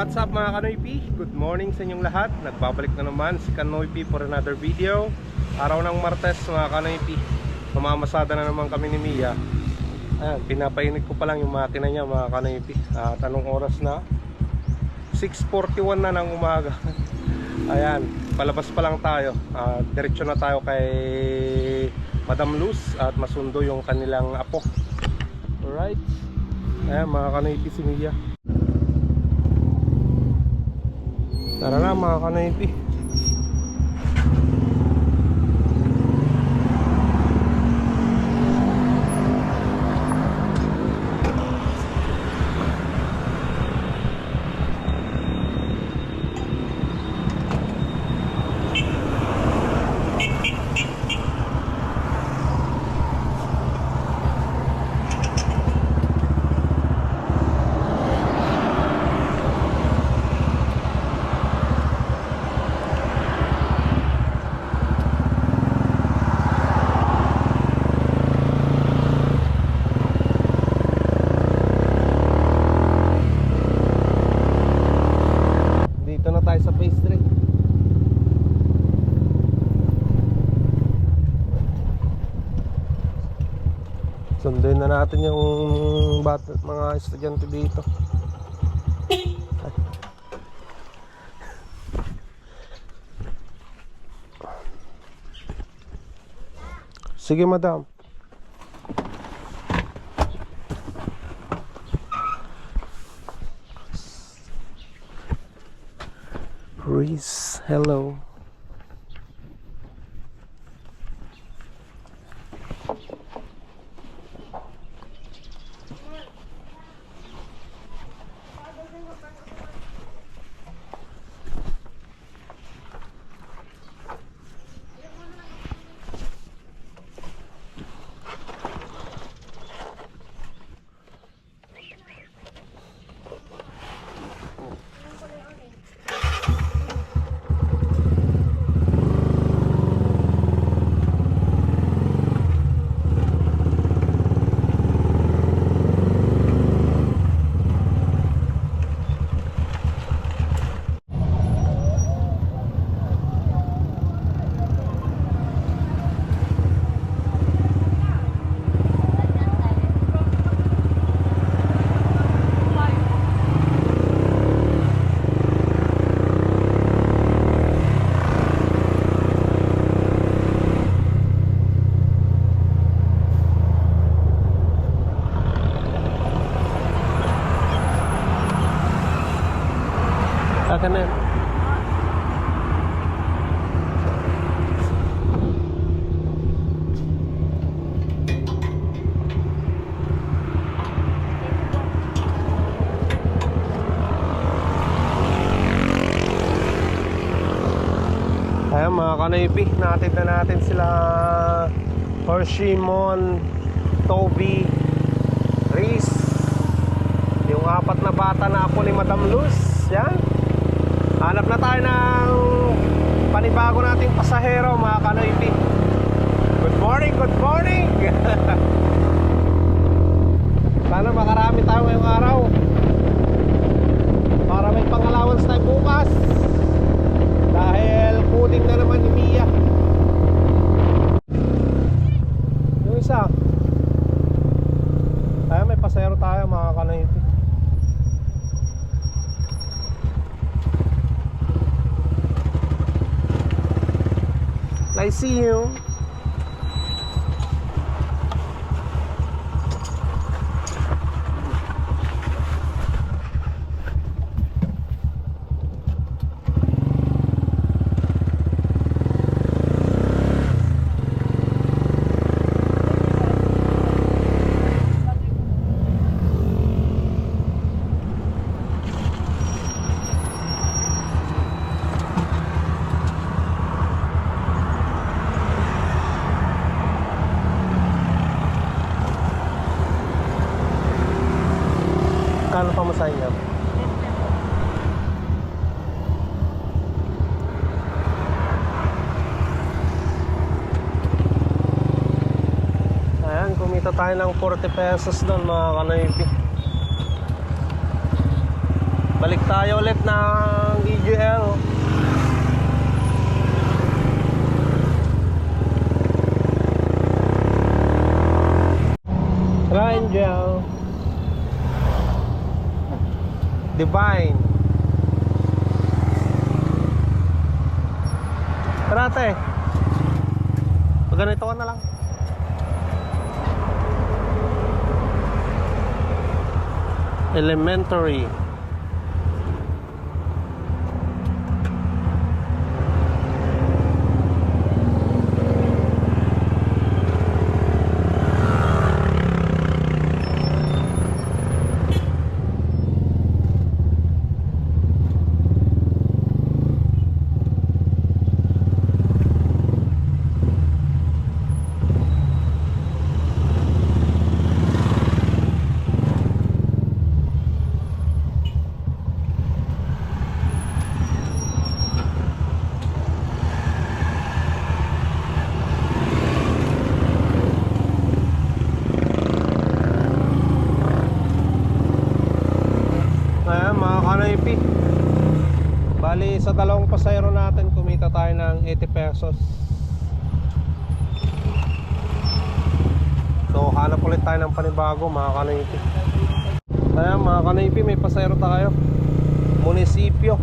What's up mga Kanoy P? Good morning sa inyong lahat. Nagbabalik na naman si Kanoy P for another video. Araw ng Martes mga Kanoy P. Mamamasada na naman kami ni Mia. Ayan, pinapainit ko pa lang yung makina niya mga Kanoy P. At anong oras na? 6.41 na ng umaga. Ayan, palabas pa lang tayo. At diretso na tayo kay Madam Luz at masundo yung kanilang apo. Alright. Ayan mga Kanoy P si Mia. Tara na mga kanaypi Dito na tayo sa phase 3 Sunduin na natin yung bata, mga estudyante dito. Sige madam Reese, hello. Akan na. Kanaypi, natin na natin sila Horshimon, Toby, Reese, yung apat na bata na ako ni Madam Luz, yan. Hanap na tayo ng panibago nating pasahero mga kanoypi. Good morning, good morning! Sana makarami tayo ngayong araw. Para may pang-allowance tayo bukas. Dahil coding na naman ni Mia. Yung isa. Ay, may pasahero tayo mga kanoypi. I see you. Magkano pa masahin niya? Ayan, kumita tayo ng 40 pesos doon mga kanoypi. Balik tayo ulit ng EGL. Divine. Tara ate. Pag ganito na lang. Elementary. Ayan mga kanoypi Bali sa dalawang pasayro natin kumita tayo ng 80 pesos. So hanap ulit tayo ng panibago mga kanoypi Ayan mga kanoypi may pasayro tayo. Munisipyo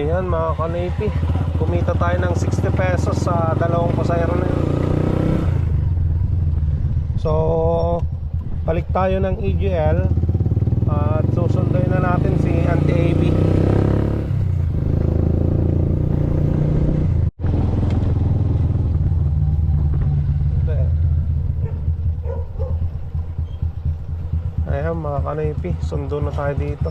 Ayan mga kanipi Kumita tayo ng 60 pesos sa dalawang pasayro na yun So Balik tayo ng EGL Sunduin na natin si Auntie AB. Hindi. Ayan mga kanipi, sundo na tayo dito.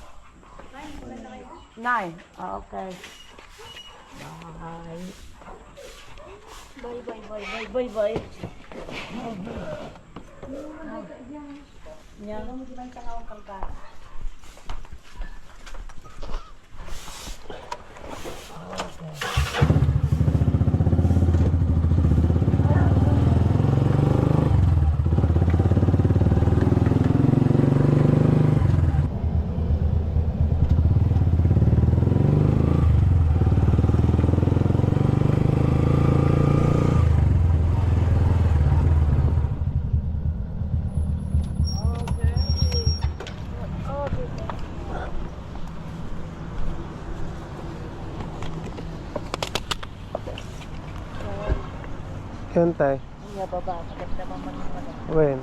Nine. Okay. Bye. Bye bye bye bye bye bye. Yan. mo di man sa ngawang kangkara Yan tay. Iya baba. Kita naman naman. When?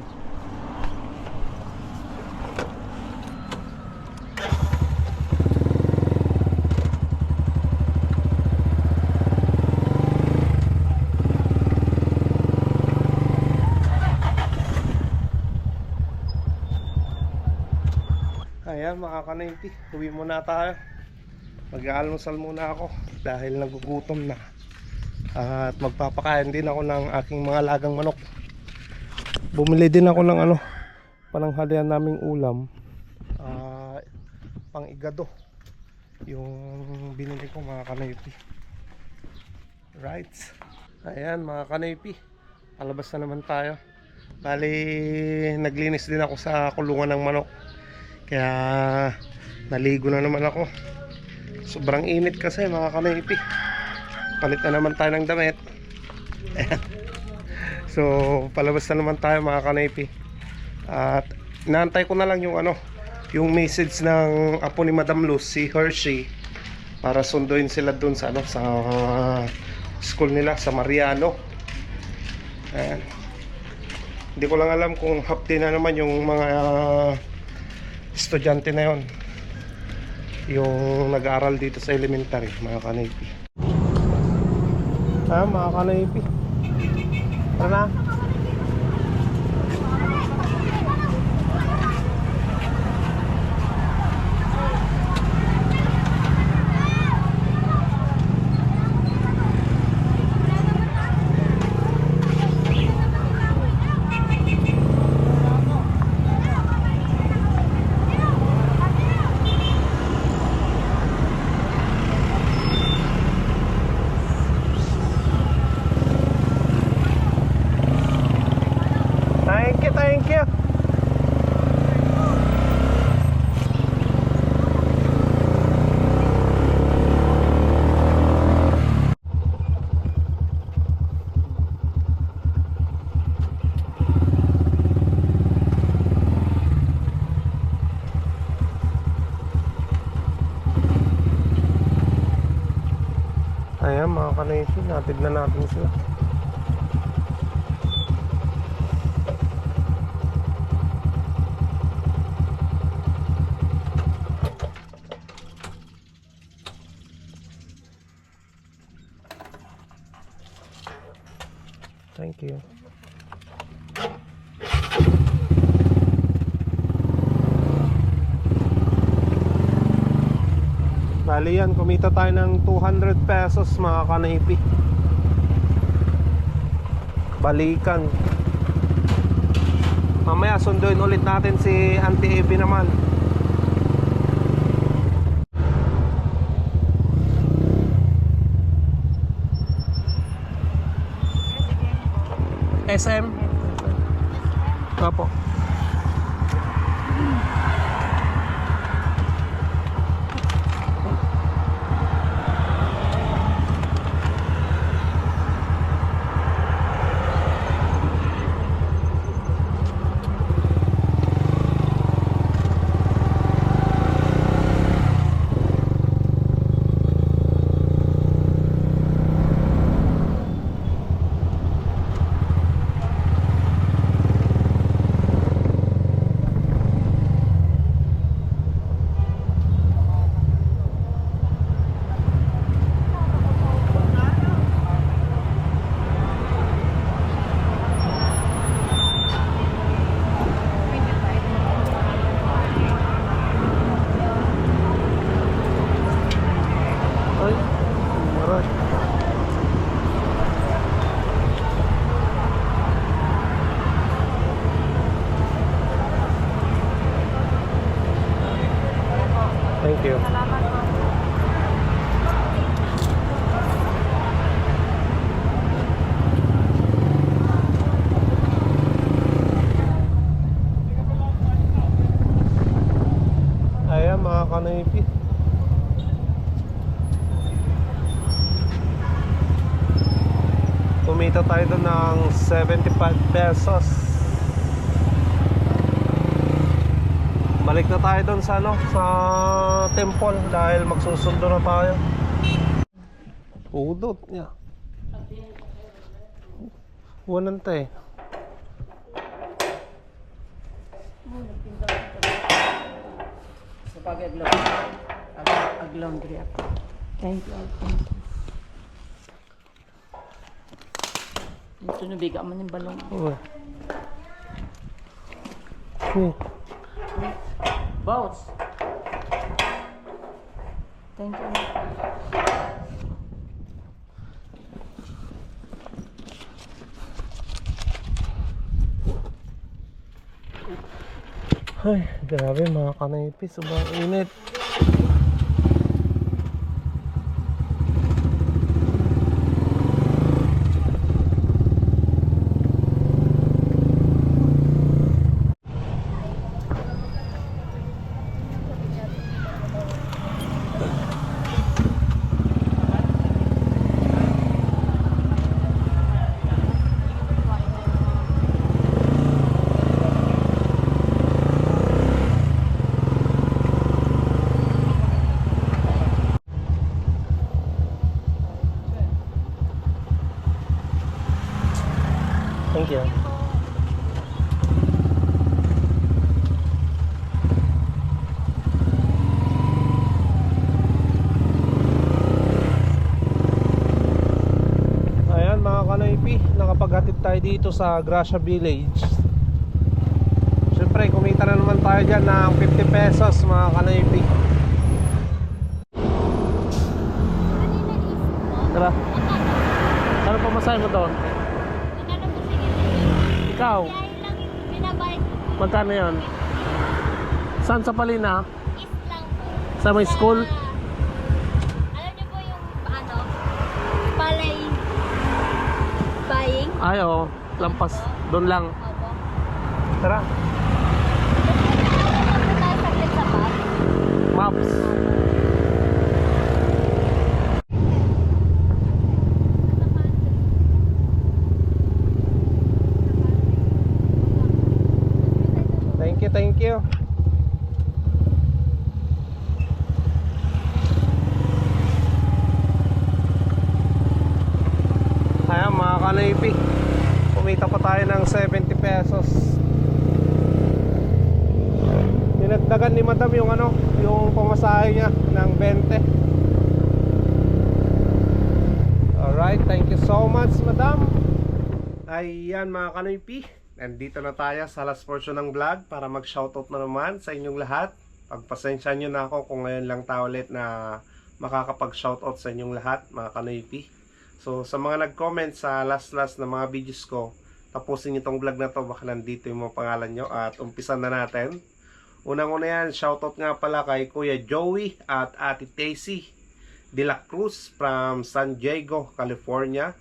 Ayan mga ka-90, uwi muna tayo. Mag-aalmusal muna ako dahil nagugutom na. At magpapakain din ako ng aking mga lagang manok. Bumili din ako ng ano, pananghalian naming ulam. Ah, pang igado. Yung binili ko mga kanaypi. Right. Ayan mga kanaypi. Palabas na naman tayo. Bali, naglinis din ako sa kulungan ng manok. Kaya naligo na naman ako. Sobrang init kasi mga kanaypi. Palit na naman tayo ng damit. So, palabas na naman tayo mga kanaypi. At inaantay ko na lang yung ano, yung message ng apo ni Madam Luz, si Hershey, para sunduin sila dun sa ano, sa school nila sa Mariano. Ayan. Hindi ko lang alam kung half day na naman yung mga estudyante na yon. Yung nag-aaral dito sa elementary, mga kanaypi. Ah, mga kanaypi. Tara na. Thank you, thank you. Ayan mga na natin sila. Thank you. Bali yan, kumita tayo ng 200 pesos mga kanaypi. Balikan. Mamaya sunduin ulit natin si Auntie Evie naman. SM? Opo. Китай, Ирак. Sa ano, sa temple dahil magsusundo na tayo. Udot niya. Wanan tayo. Sa pag-aglaw. Ag-laundry ako. Thank you. Thank you. Ito nabiga man yung balong. Uy. Uy. Boats. Thank you. Ay, grabe mga kanaypi. Sobrang init. Thank you. Ayan mga kanaypi, tayo dito sa Gracia Village. Siyempre, kumita na naman tayo dyan ng 50 pesos mga kanaypi. Tara. Ano pa masahe mo doon? Ikaw, magkano yan? Saan sa Palina? Is lang po. Sa may school? Alam niyo po yung ano? Palay buying? Ay, oo. Lampas. Doon lang. Tara. Maps. Thank you, thank you. Ayan mga kanaypi. Kumita pa tayo ng 70 pesos. Dinagdagan ni madam yung ano, yung pamasahe niya ng 20. Alright, thank you so much madam. Ayan mga kanoypi, nandito na tayo sa last portion ng vlog para mag-shoutout na naman sa inyong lahat. Pagpasensya nyo na ako kung ngayon lang tayo ulit na makakapag-shoutout sa inyong lahat mga kanoypi. So sa mga nag-comment sa last-last na mga videos ko, tapusin nyo tong vlog na to baka nandito yung mga pangalan nyo at umpisan na natin. Unang-una yan, shoutout nga pala kay Kuya Joey at Ate Tacy De La Cruz from San Diego, California.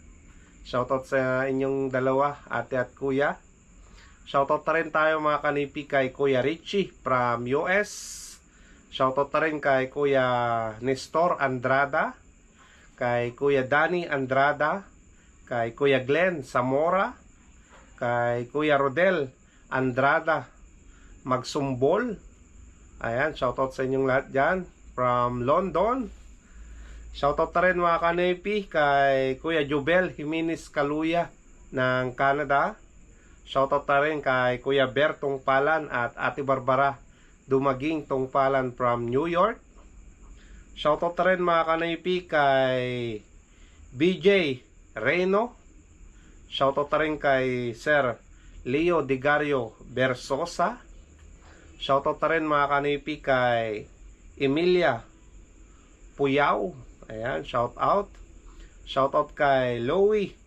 Shoutout sa inyong dalawa, ate at kuya. Shoutout na rin tayo mga kanipi kay Kuya Richie from US. Shoutout na rin kay Kuya Nestor Andrada. Kay Kuya Danny Andrada. Kay Kuya Glenn Zamora. Kay Kuya Rodel Andrada. Magsumbol. Ayan, shoutout sa inyong lahat dyan. From London. Shoutout na rin mga kanepi kay Kuya Jubel Jimenez Kaluya ng Canada. Shoutout na rin kay Kuya Bertong Palan at Ate Barbara Dumaging Tongpalan from New York. Shoutout na rin mga kanepi kay BJ Reno. Shoutout na rin kay Sir Leo Digario Bersosa. Shoutout na rin mga kanipi kay Emilia Puyao. Ayan, shout out. Shout out kay Louie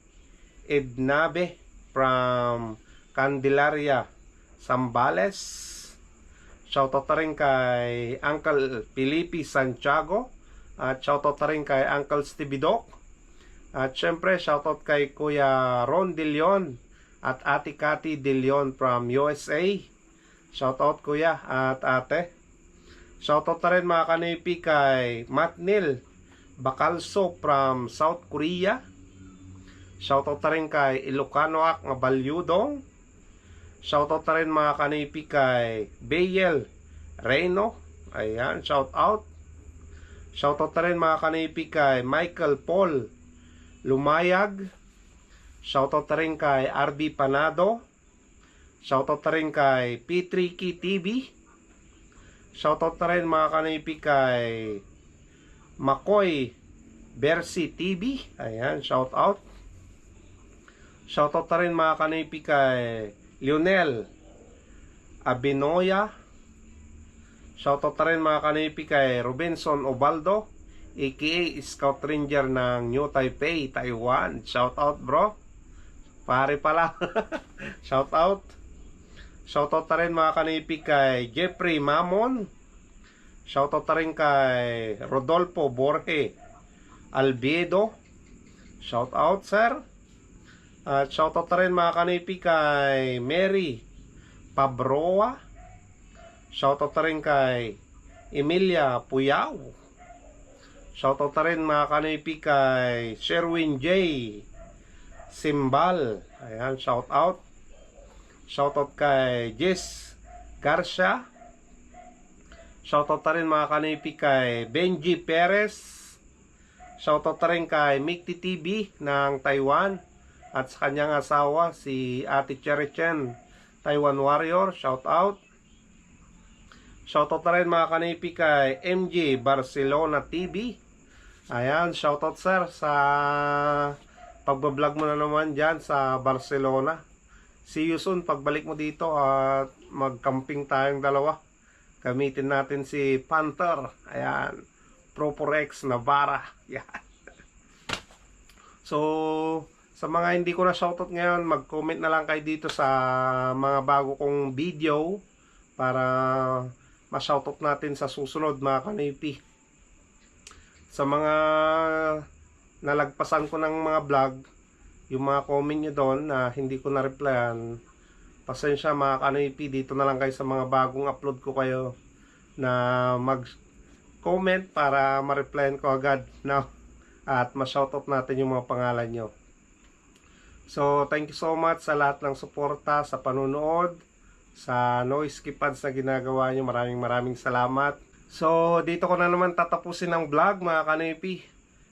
Ednabe from Candelaria, Sambales. Shoutout na rin kay Uncle Felipe Santiago. At shoutout na rin kay Uncle Stevie Doc. At syempre, shoutout kay Kuya Ron De Leon at Ate Cathy De Leon from USA. Shoutout Kuya at Ate. Shoutout na rin mga kanipi kay Matt Neil Bakalso from South Korea. Shoutout na rin kay Ilocanoak nga. Shoutout na rin mga kanipi kay Bayel Reno. Ayan, shoutout. Shoutout na rin mga kanipi kay Michael Paul Lumayag. Shoutout na rin kay RB Panado. Shoutout na rin kay P3K TV. Shoutout na rin mga kanipi kay Makoy Bersi TV. Ayan, shoutout. Shoutout na rin mga kanipi kay Lionel Abinoya. Shoutout na rin mga kanipi kay Robinson Obaldo aka Scout Ranger ng New Taipei, Taiwan. Shoutout bro. Pare pala. Shoutout. Shoutout na rin mga kanipi kay Jeffrey Mamon. Shoutout na rin kay Rodolfo Borge Albedo. Shoutout sir. At shoutout na rin mga kanipi kay Mary Pabroa. Shoutout na rin kay Emilia Puyao. Shoutout na rin mga kanipi kay Sherwin J. Simbal. Ayan, shoutout. Shoutout kay Jess Garcia. Shoutout na rin mga kanipi kay Benji Perez. Shoutout na rin kay Mikti TV ng Taiwan. At sa kanyang asawa, si Ate Cherry Chen, Taiwan Warrior. Shoutout. Shoutout na rin mga kanipi kay MJ Barcelona TV. Ayan, shoutout sir sa pagbablog mo na naman dyan sa Barcelona. See you soon pagbalik mo dito at magcamping tayong dalawa. Gamitin natin si Panther. Ayan. Proporex Navara. Yan. So, sa mga hindi ko na shoutout ngayon, mag-comment na lang kayo dito sa mga bago kong video para ma-shoutout natin sa susunod mga kanipi. Sa mga nalagpasan ko ng mga vlog, yung mga comment nyo doon na hindi ko na-replyan, pasensya mga kanipi, dito na lang kayo sa mga bagong upload ko kayo na mag-comment para ma-replyan ko agad na at ma-shoutout natin yung mga pangalan nyo. So, thank you so much sa lahat ng suporta, sa panunood, sa noise kipads na ginagawa nyo. Maraming maraming salamat. So, dito ko na naman tatapusin ang vlog mga kanipi.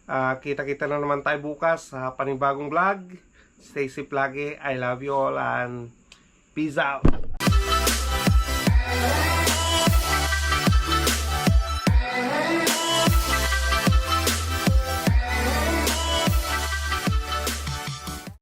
Ah, kita-kita na naman tayo bukas sa panibagong vlog. Stay safe lagi. I love you all and peace out.